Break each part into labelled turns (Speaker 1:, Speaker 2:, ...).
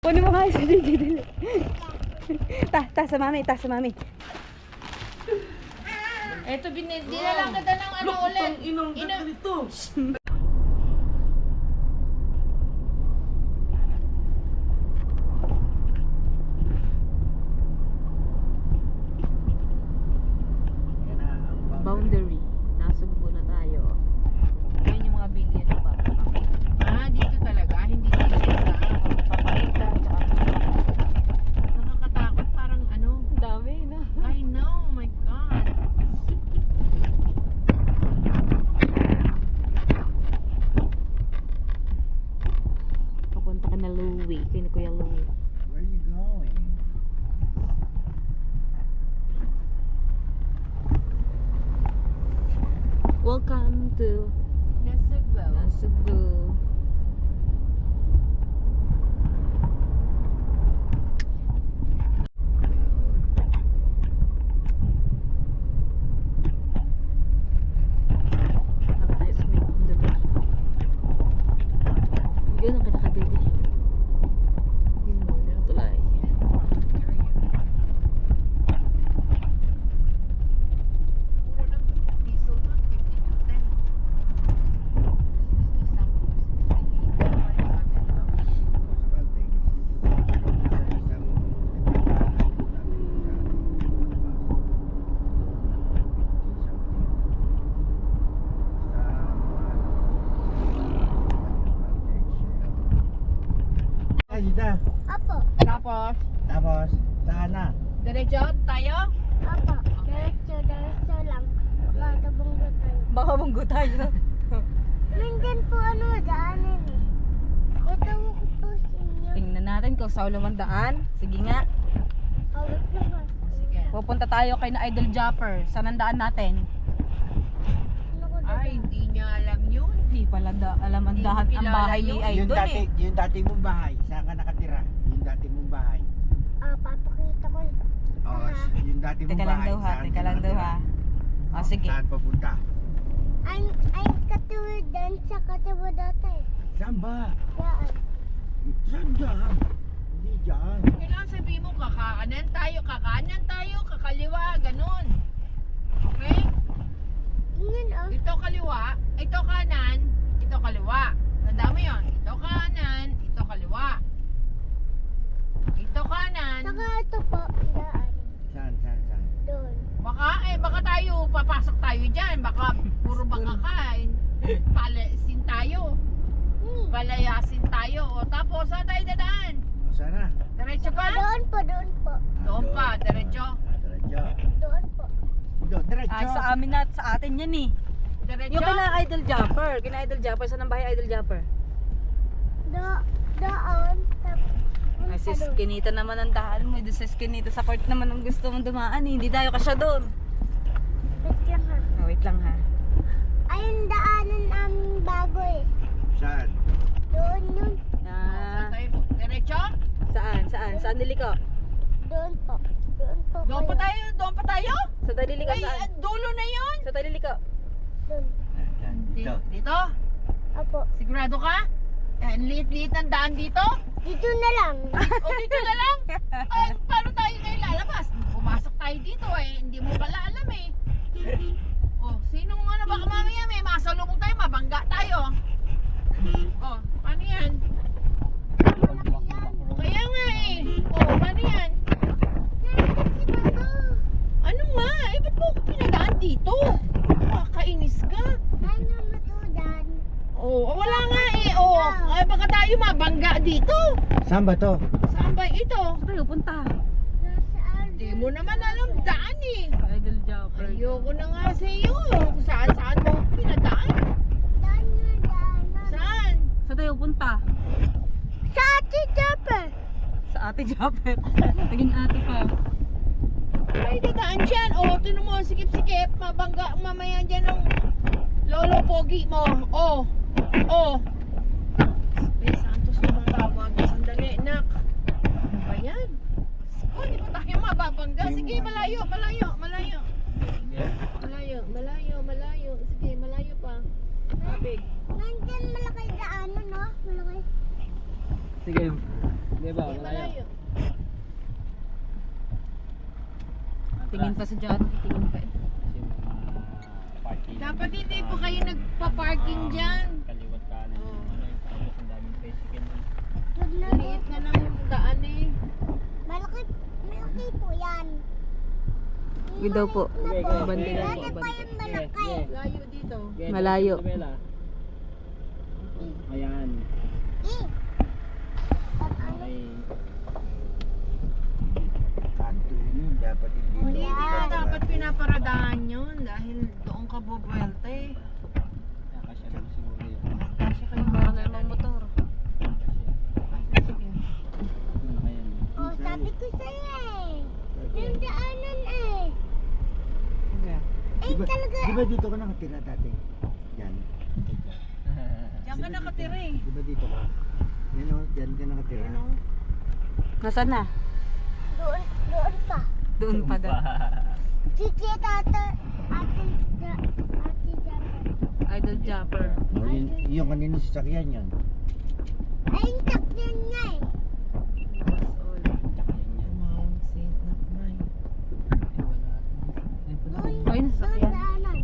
Speaker 1: Kunin mo si Gigi, dali. ta, ta, sa mami, ta, sa mami.
Speaker 2: Eto, bin- dinalang kita ng ano ulit.
Speaker 3: Inong ganito.
Speaker 1: Welcome to
Speaker 2: Nasugbo.
Speaker 1: Nasugbu.
Speaker 2: Tapos,
Speaker 3: Tapos, saan na?
Speaker 2: diretso tayo.
Speaker 4: apo. Diretso, diretso lang. Baka bunggo tayo.
Speaker 1: Baka banggo tayo.
Speaker 4: Nandyan po ano, daanan eh. Ito ko po sa inyo.
Speaker 1: Tingnan natin kung sa ulang daan. Sige nga.
Speaker 4: Hawak naman.
Speaker 2: Sige.
Speaker 1: Pupunta tayo kay na Idol Jumper. Saan ang daan natin?
Speaker 4: Ano ko
Speaker 2: Ay, hindi niya alam yun.
Speaker 1: Hindi pala da, alam ang, dahan, ang bahay ni
Speaker 2: yun.
Speaker 3: Yung
Speaker 1: Idol
Speaker 3: dati,
Speaker 1: eh.
Speaker 3: yung dati mong bahay. Saan ka nakatira? Yung dati mong bahay.
Speaker 4: Ah, papakita ko.
Speaker 3: Oh, yung dati mong
Speaker 1: Teka lang
Speaker 3: bahay.
Speaker 1: daw ha,
Speaker 3: saan
Speaker 1: teka
Speaker 3: ka
Speaker 1: lang daw ha. O sige.
Speaker 3: Saan papunta?
Speaker 4: Ang, ang katuwid dan sa katuwid dati.
Speaker 3: Saan ba?
Speaker 4: Daan.
Speaker 3: Saan dyan? Hindi dyan.
Speaker 2: Kailangan sabihin mo, kakaanan tayo, kakanan tayo, kakaliwa, ganun. Okay?
Speaker 4: Yun oh.
Speaker 2: Ito kaliwa, ito kanan, ito kaliwa. Tanda mo yun. Ito kanan, ito kaliwa. Ito kanan.
Speaker 4: Saka ito po, daan.
Speaker 3: Saan, saan, saan?
Speaker 4: Doon.
Speaker 2: Baka, eh, baka tayo, papasok tayo dyan. Baka puro baka kain. Palasin tayo.
Speaker 4: Hmm.
Speaker 2: Palayasin tayo. O tapos, saan tayo dadaan?
Speaker 3: O, saan na?
Speaker 2: Diretso pa?
Speaker 4: Doon po, doon po.
Speaker 3: Ah,
Speaker 2: Doon pa, diretso.
Speaker 3: Ah, diretso.
Speaker 4: Doon po.
Speaker 3: Doon, diretso.
Speaker 1: Ay, sa amin na, sa atin yan eh.
Speaker 2: Diretso.
Speaker 1: Yung kina Idol Jumper. Kina Idol Jumper. Saan ang bahay Idol Jumper?
Speaker 4: Do, doon. Tapos,
Speaker 1: Ay, si Skinita naman ang daan mo. Doon sa Skinita sa court naman ang gusto mong dumaan eh. Hindi tayo kasya doon.
Speaker 4: Wait lang ha.
Speaker 1: Oh, wait lang ha.
Speaker 4: Ayun daanan namin bago eh.
Speaker 3: Saan?
Speaker 4: Doon yun.
Speaker 1: Ah,
Speaker 2: Saan tayo? Diretso?
Speaker 1: saan? Saan? Saan niliko?
Speaker 4: Doon po. Doon po.
Speaker 2: Doon pa tayo? Doon pa tayo?
Speaker 1: Sa
Speaker 2: Ay,
Speaker 1: saan?
Speaker 2: ah, dulo na yun.
Speaker 1: Sa tayo niliko.
Speaker 4: Doon.
Speaker 3: Dito.
Speaker 2: Dito?
Speaker 4: Apo.
Speaker 2: Sigurado ka? Eh, ang liit-liit ng daan dito?
Speaker 4: Dito na lang.
Speaker 2: O dito na lang? Ay, paano tayo ngayon lalabas? Pumasok tayo dito eh. Hindi mo pala alam eh. Oh, sinong ano baka mamaya may masalubong tayo, mabangga tayo. Oh, paano yan? Kaya nga eh. Oh, paano yan? Ano nga? Eh, ba't mo ako pinadaan dito? Makakainis ka.
Speaker 4: Ano matudan?
Speaker 2: Oh, wala nga eh. Oh, ay baka tayo mabangga dito.
Speaker 3: Saan ba to?
Speaker 2: Saan ba ito?
Speaker 1: Saan tayo punta?
Speaker 2: Hindi mo naman alam daan eh.
Speaker 1: Idol Jumper.
Speaker 2: Ayoko na nga sa iyo. Kung saan saan mo pinadaan.
Speaker 4: Daan na daanan.
Speaker 2: Saan?
Speaker 1: Saan tayo punta?
Speaker 4: Sa ati Jumper.
Speaker 1: Sa ate Jumper. Naging ate pa.
Speaker 2: Ay, dadaan dyan. O, oh, tinan mo, sikip-sikip. Mabangga mamaya dyan ng lolo pogi mo. Oh, oh. Ay, Santos naman tawag. Sandali, nak. Ano ba yan? Oh, hindi pa tayo mababangga. Sige, malayo, malayo, malayo. Malayo, malayo, malayo. Sige, malayo pa. Mabig.
Speaker 4: Nandyan malaki daanan no? Malaki.
Speaker 3: Sige. Di ba?
Speaker 2: malayo.
Speaker 1: Tingin pa sa dyan. Tingin pa eh.
Speaker 2: Dapat hindi po kayo nagpa-parking dyan.
Speaker 5: Kaliwat kanan.
Speaker 2: Oo.
Speaker 5: Ano yung tapos ang daming tricycle.
Speaker 4: Doon na po.
Speaker 2: Maliit na ng daan eh.
Speaker 4: Malaki, malaki po yan.
Speaker 1: Yun daw po.
Speaker 4: Na po.
Speaker 1: Abante lang po,
Speaker 4: Dati pa
Speaker 1: abante.
Speaker 4: yung malaki.
Speaker 2: Layo dito.
Speaker 1: Malayo.
Speaker 5: Ayan.
Speaker 4: Eh.
Speaker 5: Okay.
Speaker 3: Kanto yun, dapat hindi.
Speaker 2: Hindi dapat pinaparadaan yun dahil doon ka bubwelta eh.
Speaker 5: Nakasya lang siguro yun.
Speaker 2: Kasi kayo
Speaker 1: Parang namang motor.
Speaker 2: Sige.
Speaker 5: Ano na kaya?
Speaker 4: Oh, sabi ko sa'yo eh. Yung daanan eh. Eh,
Speaker 3: Di ba,
Speaker 4: talaga.
Speaker 3: di ba dito ka nakatira dati? Yan.
Speaker 2: Diyan ka nakatira eh.
Speaker 3: Di ba dito ka? Yan o, dyan ka nakatira.
Speaker 2: Ano?
Speaker 1: Nasaan na?
Speaker 4: Doon, doon pa.
Speaker 1: Doon pa daw.
Speaker 4: Sige, tata. Ate, ate, tata.
Speaker 1: Idol Japper.
Speaker 3: Oh, yun, yung kanino sasakyan yan.
Speaker 4: Ay, yung takyan niya eh.
Speaker 2: Tumawag si Nakmay.
Speaker 4: Doon,
Speaker 1: Ay,
Speaker 4: doon
Speaker 1: nasasakyan.
Speaker 4: daanan.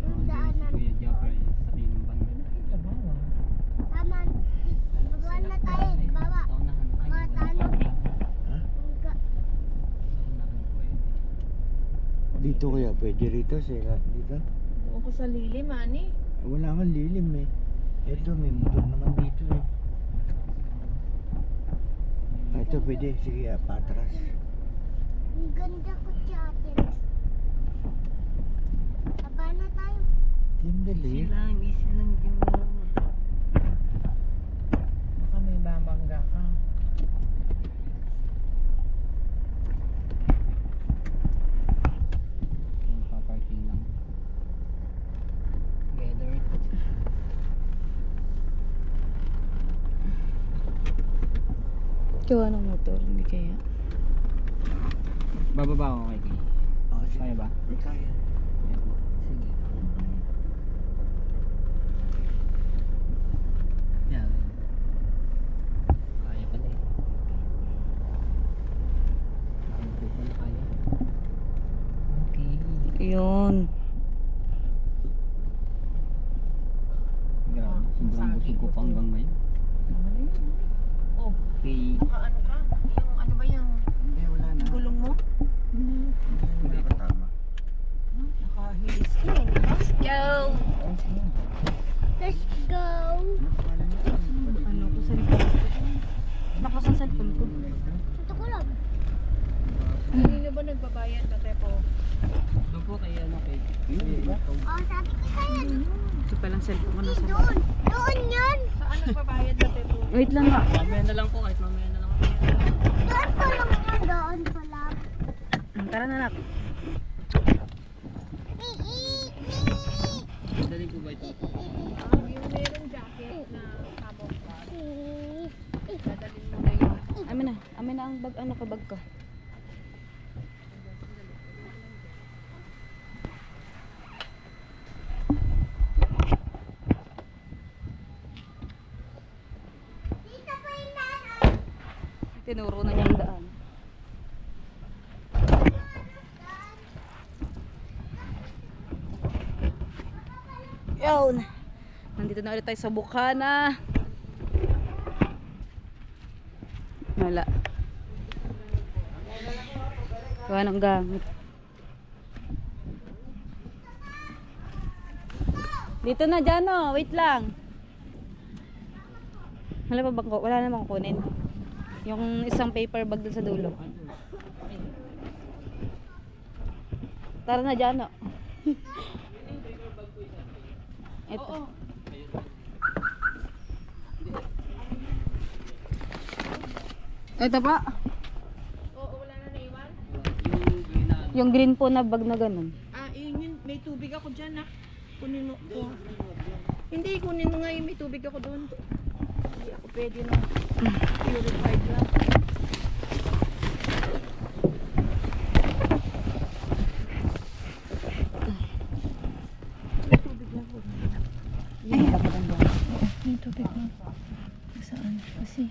Speaker 4: Doon daanan.
Speaker 5: Kuya Jopper, sakay ng bangga.
Speaker 4: Tama. Baba na tayo. Baba.
Speaker 5: Saunahan. Ay,
Speaker 4: Mga tano.
Speaker 3: Ha?
Speaker 4: Hangga-
Speaker 5: Saunahan po yun.
Speaker 3: Dito kaya, pwede rito sila. Dito?
Speaker 2: Doon ko sa lilim, ani.
Speaker 3: Wala man lilim eh. Ito, may motor naman dito eh. Ah, ito pwede. Sige, ah, patras.
Speaker 4: Ang ganda ko si ate. Baba na tayo.
Speaker 3: Sandali.
Speaker 1: Lang, easy lang din mo.
Speaker 2: Baka may babangga ka.
Speaker 5: Yung paparking lang. Together.
Speaker 1: Gawa ng motor, hindi kaya.
Speaker 5: Bababa ako kay Kay.
Speaker 3: Oh, sige.
Speaker 5: Kaya ba?
Speaker 3: Kaya.
Speaker 5: Sige. Yan. Kaya pala eh. Parang po pala kaya. Okay.
Speaker 1: Yun.
Speaker 5: Grabe. Sobrang busog ko pa hanggang ngayon.
Speaker 2: Tama na yun. Oh,
Speaker 5: Okay.
Speaker 2: naka ano ka? Yung ano ba yung
Speaker 3: Hindi, wala na.
Speaker 2: gulong mo?
Speaker 3: Hindi nakatama.
Speaker 2: Nakahilis ka.
Speaker 1: Let's go!
Speaker 4: Let's go.
Speaker 3: Ano pangalan niya?
Speaker 1: Ano ko sa likod? Baka sa cellphone ko.
Speaker 4: Ito ko lang.
Speaker 2: Kanino ba nagbabayad na tepo?
Speaker 5: Doon po kay ano kay
Speaker 4: Oh, sabi ko sa'yo.
Speaker 1: Ito palang cellphone ko nasa
Speaker 4: Doon. Doon yun.
Speaker 2: Saan nagbabayad na tepo?
Speaker 1: Wait lang nga.
Speaker 5: Mamaya na lang po kahit mamaya na lang.
Speaker 4: Doon pa lang. Doon pa lang.
Speaker 1: Tara na
Speaker 4: ee.
Speaker 5: Dali po ba ito?
Speaker 2: Ah, yung merong jacket na camouflage. Dadalhin mo na yun.
Speaker 1: Amin na. Amin na ang bag. Ano ka bag ka?
Speaker 4: Dito pa yung daan.
Speaker 1: Tinuro na niya ang daan. Yun. Nandito na ulit tayo sa Bukana. Wala. Gawa ng gamit. Dito na, Jano. Wait lang. Wala pa bang Wala namang kunin. Yung isang paper bag dun sa dulo. Tara na, Jano. Ito. Ito pa.
Speaker 2: Oo, wala na naiwan?
Speaker 5: Yung
Speaker 1: green po na bag na ganun.
Speaker 2: Ah, yun yun. May tubig ako dyan ah. Kunin mo. Hindi, kunin mo nga yung may tubig ako doon. Hindi ako pwede na purified lang. Tubig lang po.
Speaker 1: Ay,
Speaker 2: May tubig lang. Saan? Kasi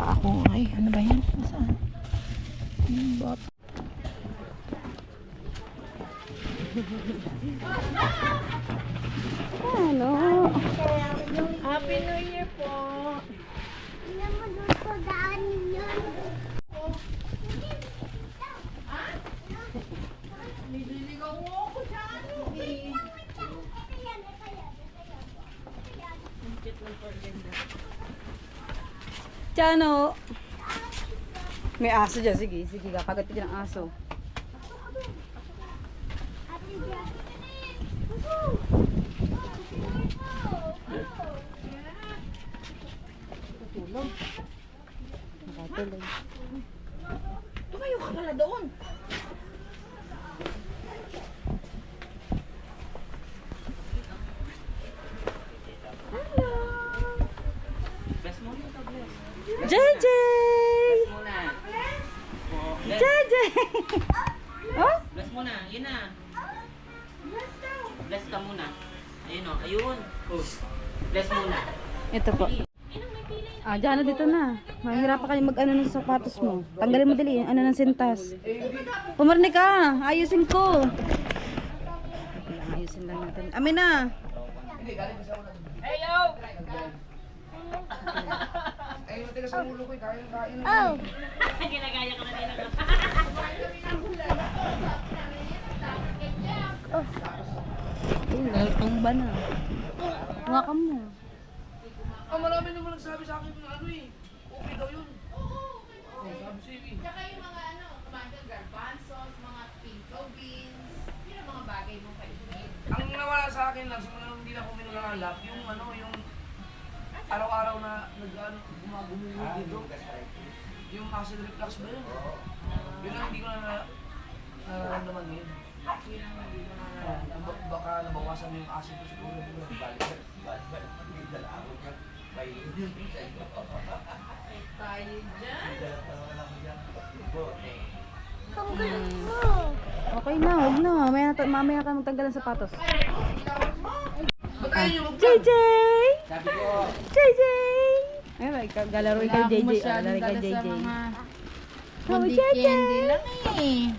Speaker 1: Baka
Speaker 2: Ay, ano ba yan?
Speaker 1: Aso dyan. Sige, sige. Kakagat ka dyan ng aso.
Speaker 4: Ate Jack.
Speaker 1: Nakatulog.
Speaker 2: Tumayo ka pala doon.
Speaker 5: Bless mo na bless.
Speaker 1: JJ!
Speaker 5: Bless mo na. Bless,
Speaker 1: JJ! oh?
Speaker 5: bless mo na. Yun na. Bless ka muna. Ayun o. Ayun. Oh. Bless muna.
Speaker 1: Ito po. Ah, na dito na. Mahirap pa kayo mag-ano ng sapatos mo. Tanggalin mo dali, ano ng sintas. Pumarni ka, ayusin ko. Ayusin lang natin. Amin na.
Speaker 4: Oh,
Speaker 1: Ay, nagtumba na. Hawakan mo.
Speaker 6: Ah, marami naman nagsabi sa akin na ano eh. Okay daw yun. Oh, sabi si Ivy.
Speaker 2: Tsaka yung mga ano, kumanda garbanzos, mga pinto beans, yun ang mga bagay mo kainin.
Speaker 6: Ang nawala sa akin lang, simula nung hindi na ako minangalap, yung ano, yung araw-araw na nag-ano, gumagumulo dito. Yung acid reflux ba yun? Yun ang hindi ko na nararamdaman ngayon. Oh, baka nabawasan mo yung acid ko siguro.
Speaker 2: Tayo dyan.
Speaker 4: ang galing mo.
Speaker 1: Okay na, huwag na. Mamaya, na, mamaya ka magtanggal ng sapatos.
Speaker 6: Nyo
Speaker 1: JJ!
Speaker 3: Sabi ko,
Speaker 1: JJ! Ay, may ka- galaro kay JJ. Ah, Galaro kay JJ. Oh, JJ!
Speaker 2: eh.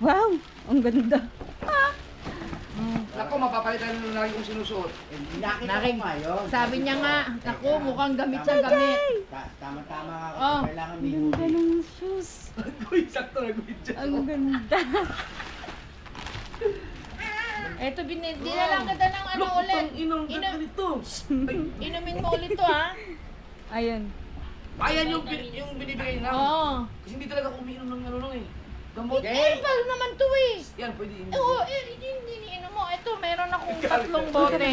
Speaker 1: Wow! Ang ganda.
Speaker 6: Ako, mapapalitan nyo lagi kong sinusuot.
Speaker 3: eh, nakita ko
Speaker 2: Nakik-
Speaker 3: nga yun.
Speaker 2: Sabi niya nga, naku, mukhang gamit siya gamit.
Speaker 3: Ta- Tama-tama nga ako.
Speaker 2: Oh.
Speaker 3: Kailangan may
Speaker 1: Ang ganda ng shoes.
Speaker 6: Uy, sakto nag-video.
Speaker 1: Ang ganda.
Speaker 2: Eto, bin- dinalang kita ng ano
Speaker 6: Look,
Speaker 2: ulit.
Speaker 6: inang
Speaker 2: Ino-
Speaker 6: ganito.
Speaker 2: Inumin mo ulit to ha.
Speaker 1: Ayun.
Speaker 6: Ayan yung, bin- yung binibigay na.
Speaker 2: Oo.
Speaker 6: Kasi hindi talaga ako umiinom ng ano eh. Gamot.
Speaker 2: Eh, pa naman to eh.
Speaker 6: Yan, pwede inom.
Speaker 2: Oo, eh, hindi, hindi, hindi, mo. Ito, meron akong tatlong bote.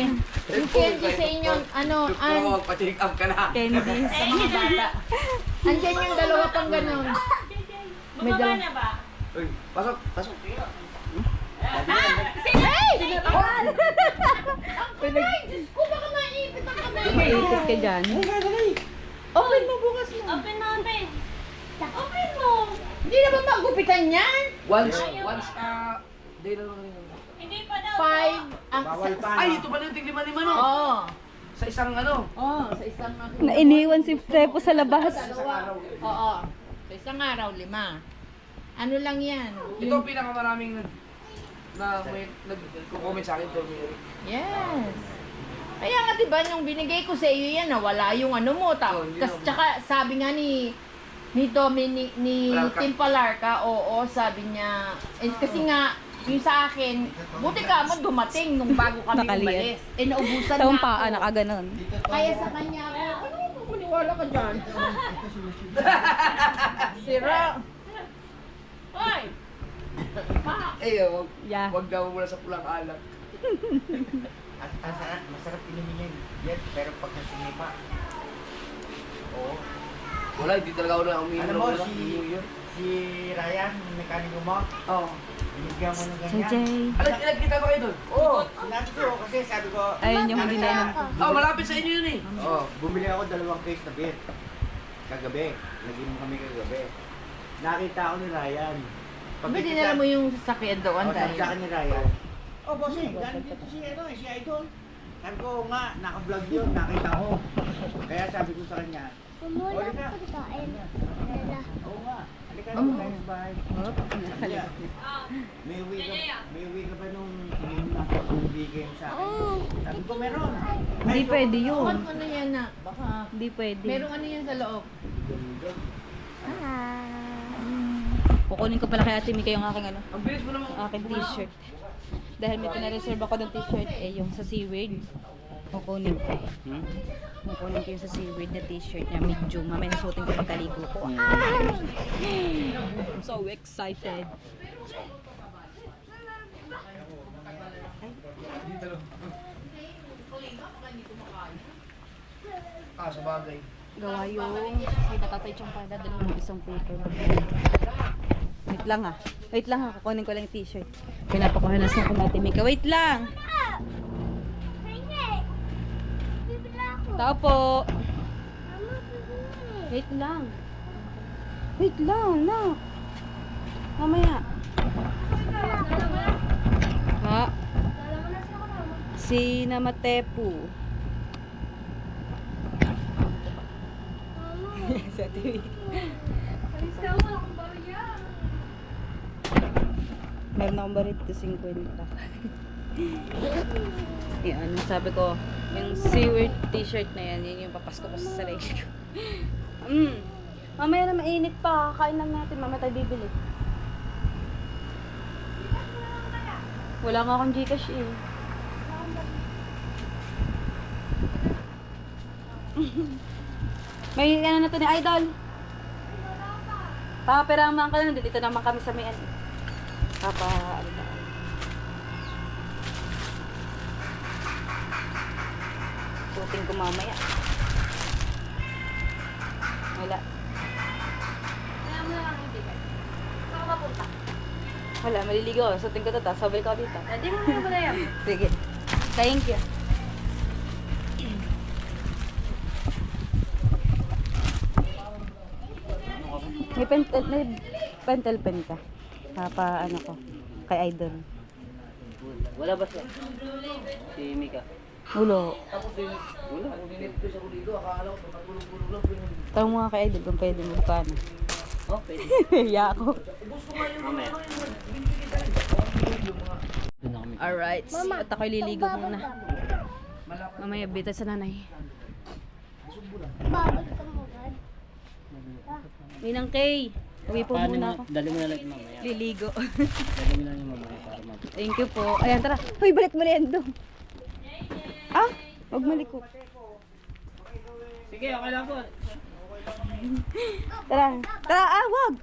Speaker 2: Yung candy sa inyo, ano, an,
Speaker 6: magpa-check up ka na.
Speaker 1: Candies.
Speaker 2: sa mga bata. Andyan yung dalawa pang ganun. May dalawa.
Speaker 6: Uy, pasok, pasok.
Speaker 2: Ay, Diyos ko, baka maipit ang kamay.
Speaker 1: Maipit ka dyan.
Speaker 2: Open mo bukas mo. Open mo, open. Open mo. Hindi na ba magupitan yan?
Speaker 6: Once, once, ah, day lang naman yun.
Speaker 2: Five. Ang,
Speaker 3: Bawal pa.
Speaker 6: Ay, ito pala yung tigli-lima no?
Speaker 2: Oo.
Speaker 6: Sa isang ano.
Speaker 2: Oo, sa isang
Speaker 1: Na iniwan si Tepo sa labas.
Speaker 2: Dalawa. Oo. Sa isang araw, lima. Ano lang yan?
Speaker 6: Ito ang pinakamaraming nag na may nagko-comment sa akin to.
Speaker 2: Yes. Kaya nga 'di ba nung binigay ko sa iyo yan, nawala yung ano mo ta.
Speaker 6: Oh, ang-
Speaker 2: tsaka sabi nga ni ni Dominic ni. Tim Palarca, oo, sabi niya eh, kasi nga yung sa akin, buti ka mo dumating nung bago kami umalis. Eh, naubusan na ako.
Speaker 1: paa, nakaganon.
Speaker 2: Kaya sa kanya ano mo maniwala ka dyan? Sira. Hoy!
Speaker 6: Eh, wag,
Speaker 1: Yeah.
Speaker 6: wag daw mula sa pulang alak.
Speaker 3: At ang sarap, masarap inumin yan. Yan, pero pagka sinipa. Oo.
Speaker 6: Wala, hindi talaga ako na umiinom.
Speaker 3: Alam mo,
Speaker 6: ng-
Speaker 3: si, si Ryan, yung mekaniko mo,
Speaker 6: Oo.
Speaker 3: Ganyan.
Speaker 6: Alam, nagkita ba kayo doon?
Speaker 3: Oo, sinabi ko kasi sabi ko,
Speaker 1: Ayun yung hindi na yun.
Speaker 6: Oh, malapit sa inyo yun eh.
Speaker 3: Oo, bumili ako dalawang case na beer. Kagabi. Naging mo kami kagabi. Nakita ako ni Ryan.
Speaker 2: Ba dinala mo yung sasakyan doon
Speaker 3: Oh,
Speaker 2: dahil?
Speaker 3: sa akin ni Ryan. Oh, bossing, galing dito si, ano, si Idol. Sabi ko nga, naka-vlog yun, nakita ko. Kaya sabi ko sa kanya,
Speaker 4: Pumula ko. Dala.
Speaker 3: Oo nga. Sa bahay.
Speaker 1: Nakalimutan.
Speaker 3: May uwi ka, may uwi ka ba nung na bumibigay mo sa akin?
Speaker 4: Oo.
Speaker 3: Sabi ko meron.
Speaker 1: Hindi pwede yun.
Speaker 2: Mo na yan na. Baka
Speaker 1: Hindi pwede.
Speaker 2: merong ano yan sa loob.
Speaker 4: Ah.
Speaker 1: Kukunin ko pala kay Ate Mika yung aking ano,
Speaker 6: Ang bilis mo naman.
Speaker 1: aking t-shirt. Dahil may pinareserve ako ng t-shirt eh yung sa SeaWorld. Kukunin ko.
Speaker 3: Hmm?
Speaker 1: Kukunin ko yung sa SeaWorld na t-shirt niya. Medium. Mamaya nasuotin ko pagkaligo ko.
Speaker 3: Hmm.
Speaker 1: I'm so excited.
Speaker 6: Ah, sa bagay.
Speaker 1: Gawa yung may siyang para dadalhin mo isang paper. Wait lang ah. Wait lang ah. Kukunin ko lang yung t-shirt. Pinapakuha na sa Ate Mika. Wait lang! Tao po. Wait lang. Wait lang, na. Mamaya. Ha? Si Namatepu. Sa TV. Meron akong barito 50 eh, ano, sabi ko, yung seaward t-shirt na yan, yun yung papasko ko sa sarili ko. mm. Mamaya na mainit pa, kain lang natin, mamaya tayo bibili. Wala nga akong Gcash eh. May ano na to ni Idol. Papa Papera naman ka na, dito naman kami sa may ano. Papa, ano ba? Suting ko mamaya. Wala. Wala, maliligo ako. Suting ko to, tapos sabay ko dito.
Speaker 2: Hindi mo muna ba yan?
Speaker 1: Sige. Thank you. May pentel, may pentel pen ka. Papa, ano ko, kay Idol.
Speaker 5: Wala ba siya? Si Mika.
Speaker 1: Ulo.
Speaker 6: Tapos din, wala. Ako dito, akala ko patulog-tulog lang.
Speaker 1: Tanong mo nga kay Idol kung pwede mo paano.
Speaker 5: Oh, pwede.
Speaker 1: Hiya ako.
Speaker 5: Mamaya. Doon na kami.
Speaker 1: Alright. At ako'y liligo muna. Mamaya bita sa nanay.
Speaker 4: Babad ka God.
Speaker 1: Minang Kay. Uwi po muna ako.
Speaker 5: dali mo na lang yung mamaya.
Speaker 1: Liligo.
Speaker 5: Dali mo na lang yung mamaya para mag...
Speaker 1: Thank you po. Ayan, tara. Hoy, balik mo na yan doon. Ah, huwag malikot.
Speaker 5: Sige, okay lang po.
Speaker 1: Tara. Tara, ah, wag.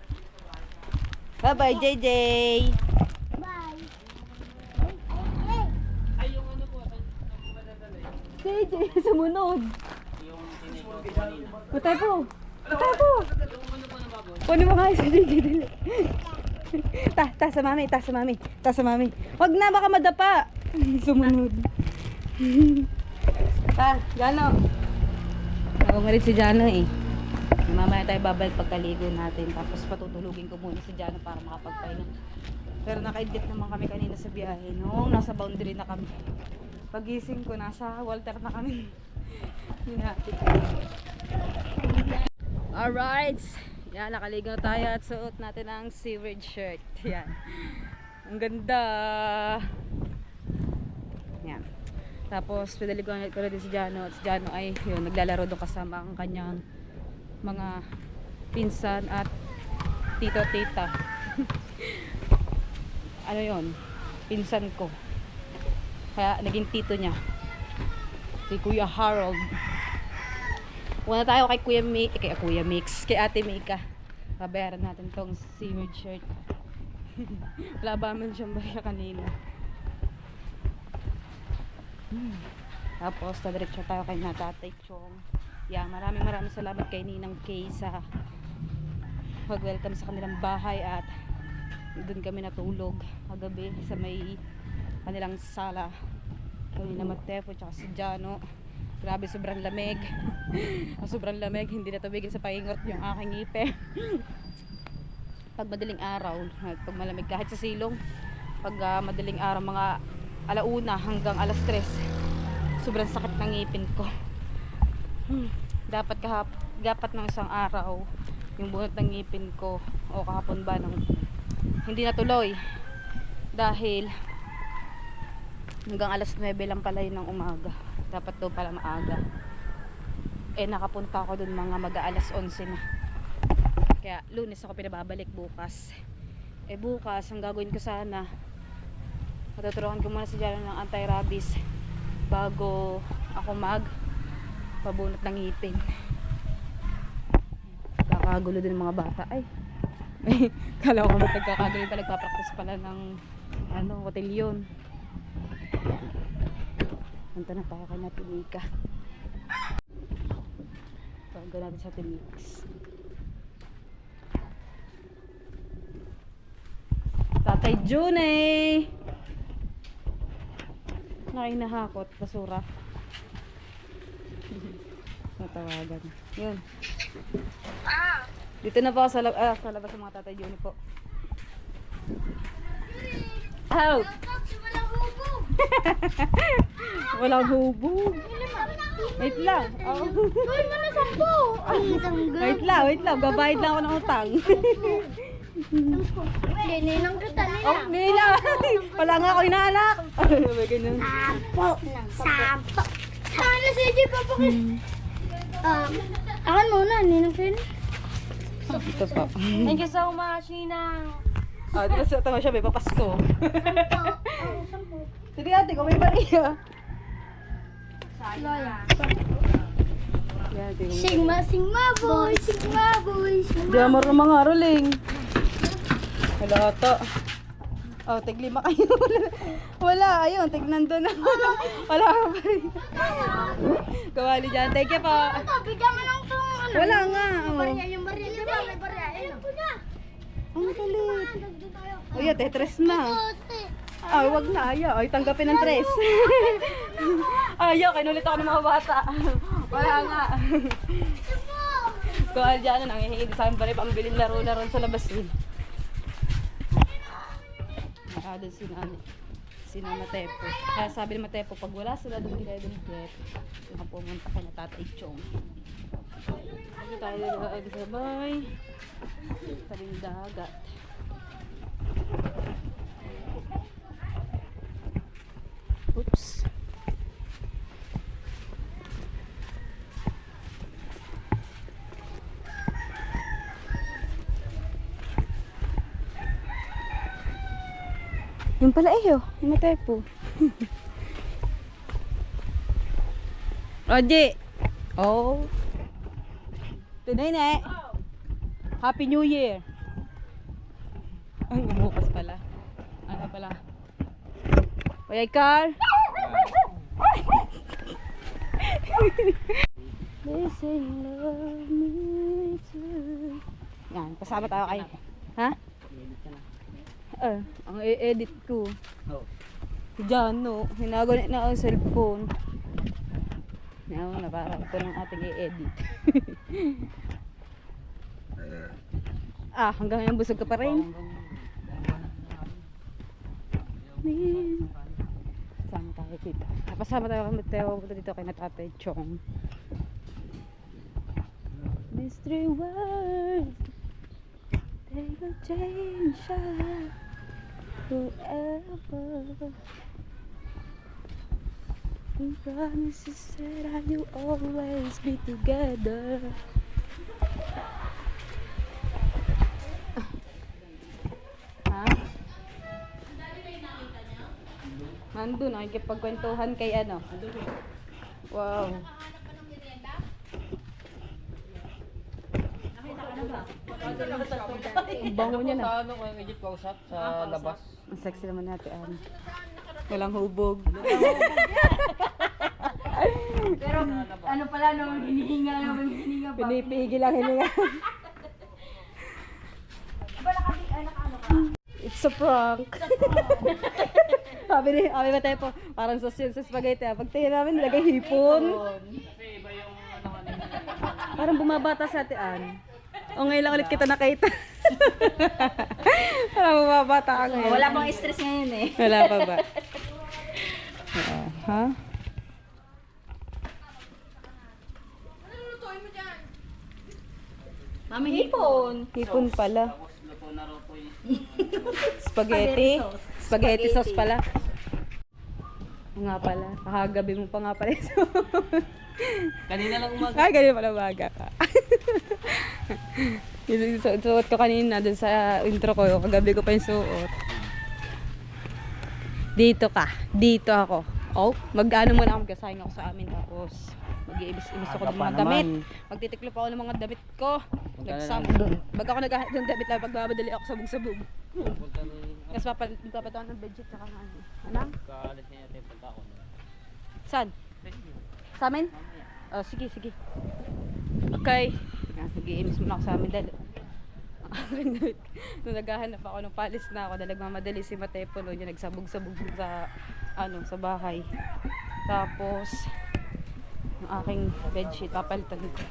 Speaker 1: Bye-bye, JJ.
Speaker 4: Bye. Ay, ay,
Speaker 1: JJ, sumunod.
Speaker 5: Yung tinito ko kanina.
Speaker 1: Patay po. Patay po. Kunin mo si JJ. dali. ta, ta sa mami, ta sa mami, ta sa mami. Wag na, baka madapa. Sumunod. Ta, Jano. Nakumarit si Jano eh. Mamaya tayo babalik pagkaligo natin. Tapos patutulugin ko muna si Jano para makapagpahinga. Pero nakaidlit naman kami kanina sa biyahe. Noong nasa boundary na kami. Pagising ko, nasa Walter na kami. Hinatid ko. Alright. Yan, nakaligo na tayo at suot natin ang SeaWorld shirt. Yan. Ang ganda. Yan. Tapos, pinaliguan ko na din si Jano. At si Jano ay, yun, naglalaro doon kasama ang kanyang mga pinsan at tito-tita. ano yon Pinsan ko. Kaya, naging tito niya. Si Kuya Harold. Una tayo kay Kuya Mi, eh, kay Kuya Mix, kay Ate Mika. Babayaran natin tong SeaWorld shirt. Wala ba siyang baya kanina. Hmm. Tapos, tadiretso tayo kay Natatay Chong. Yeah, maraming maraming salamat kay Ninang Kay sa pag-welcome sa kanilang bahay at doon kami natulog kagabi sa may kanilang sala. Kami na Matefo tsaka si Jano. Grabe, sobrang lamig. Ang sobrang lamig, hindi na tumigil sa pahingot yung aking ngipe. pag madaling araw, at pag malamig kahit sa silong, pag ah, madaling araw, mga alauna hanggang alas tres, sobrang sakit ng ngipin ko. Hmm, dapat kahap gapat ng isang araw yung bunot ng ngipin ko o kahapon ba nung hindi natuloy. Dahil hanggang alas 9 lang pala yun ng umaga. Dapat daw pala maaga. Eh nakapunta ako dun mga mag alas 11 na. Kaya lunes ako pinababalik bukas. Eh bukas ang gagawin ko sana matuturuan ko muna si Jalo ng anti-rabies bago ako mag pabunot ng ngipin. Kakagulo din mga bata. Ay kala ko ba nagkakagulo pa nagpa-practice pala ng ano hotelyon punta na tayo kay Natilika Tawagan natin sa Timix. Tatay June eh Nakinahakot basura Natawagan Yun Dito na po sa, lab- ah, sa labas ng mga tatay June po Out! Walang hubog Wait lang oh.
Speaker 4: Uy, mana sampo! Ang tanggal.
Speaker 1: Wait lang, wait lang Babayad lang ako ng utang
Speaker 4: Hindi, ninang kita
Speaker 1: Oh, nila. Wala nga ako inaalak. May ganun.
Speaker 4: Sampo. Sampo. Sana si Jay papakit. Um, akan muna, ninang Finn.
Speaker 1: Ito pa.
Speaker 4: Thank you so much, Ninang.
Speaker 1: Ah, di ba sa tama siya may papasko.
Speaker 4: Sampo. Sampo.
Speaker 1: Sige ate, kung may Maria.
Speaker 4: Lola.
Speaker 1: Kung may
Speaker 4: Sigma, Sigma boy, Sigma boy,
Speaker 1: Di
Speaker 4: Sigma.
Speaker 1: amor ng mga aroling. Wala ata. Oh, tig lima kayo. Wala, ayun, tig nandun na. Wala ka pa rin. Kawali dyan. Thank you po.
Speaker 4: Bigyan mo lang.
Speaker 1: Wala nga. Oh.
Speaker 4: Barya, yung barya. Di ba, may barya. Ayun.
Speaker 1: Ang galit. Uy, ate, tres na. Ay, wag na, ayaw. Ay, tanggapin ng tres. ayaw, kinulit ako ng mga bata. Wala nga. Ano dyan, nangihingi sa akin pa rin pambilin laro-laro sa labas eh. Ah, doon si Nani. Si Nana. Kaya sabi ni Matepo, pag wala sila doon, hindi kayo dumigret. Saka pumunta ka na Tatay Chong. Dito tayo doon sabay. Tabing dagat. Oops. Yung pala eh, oh. Yung matay po. Roji! Oh. Tunay na eh. Happy New Year! Ay, bumukas pala. Ano pala? Kuya Carl! They say love me too. Yan, kasama tayo kay... Ha? Eh, ang i-edit ko.
Speaker 5: Oh.
Speaker 1: Si Jano, hinagunit na ang cellphone. Yan, na para ito ng ating i-edit. ah, hanggang ngayon busog ka pa rin. Kasama tayo dito. Napasama tayo kay Mateo. Punta dito kay Natatay Chong. Mystery world. They will change us forever. We promises that I will always be together. Ha? Nandun, nakikipagkwentuhan kay ano. Wow. Ang bango niya na.
Speaker 5: ano ko yung Egypt kausap sa labas?
Speaker 1: Ang sexy naman natin, ano. Walang hubog.
Speaker 2: Pero ano pala no, hinihinga naman hinihinga pa.
Speaker 1: Pinipigil ang hininga. It's a prank. sabi ni, sabi ba tayo po, parang sosyon sa spaghetti. ah. Pag tingin namin, nilagay hipon. Parang bumabata sa atian. O ngayon lang ulit kita nakita. parang bumabata ka ngayon.
Speaker 2: Wala bang stress ngayon eh.
Speaker 1: Wala pa ba? Ah, ha?
Speaker 2: Mami,
Speaker 1: Hipon. Hipon pala. Spaghetti. Spaghetti sauce pala. Nga pala. Kakagabi mo pa nga pala.
Speaker 5: Kanina lang umaga.
Speaker 1: Ay, ganun pala baga ka. yung su- suot ko kanina dun sa intro ko. Kagabi ko pa yung suot. Dito ka. Dito ako. Oh, mag-ano muna ako. Magkasayang ako sa amin. Tapos, mag-iibis-ibis ako ng mga damit. Magtitiklo pa ako ng mga damit ko. Nagsam. Bag ako naghahanap ng damit lang. Pagmamadali ako sabog-sabog. Tapos papatawan ng bedsheet. Saka ano. Anong?
Speaker 5: Kaalis niya tayo pagka ako.
Speaker 1: Saan? Sa amin? Oh, sige, sige. Okay. Nag-iimis muna ako sa amin dahil. Nung naghahanap ako ng palis na ako dahil nagmamadali si Matepo noon yung nagsabog-sabog sa ano sa bahay. Tapos yung aking bedsheet papalitan ko.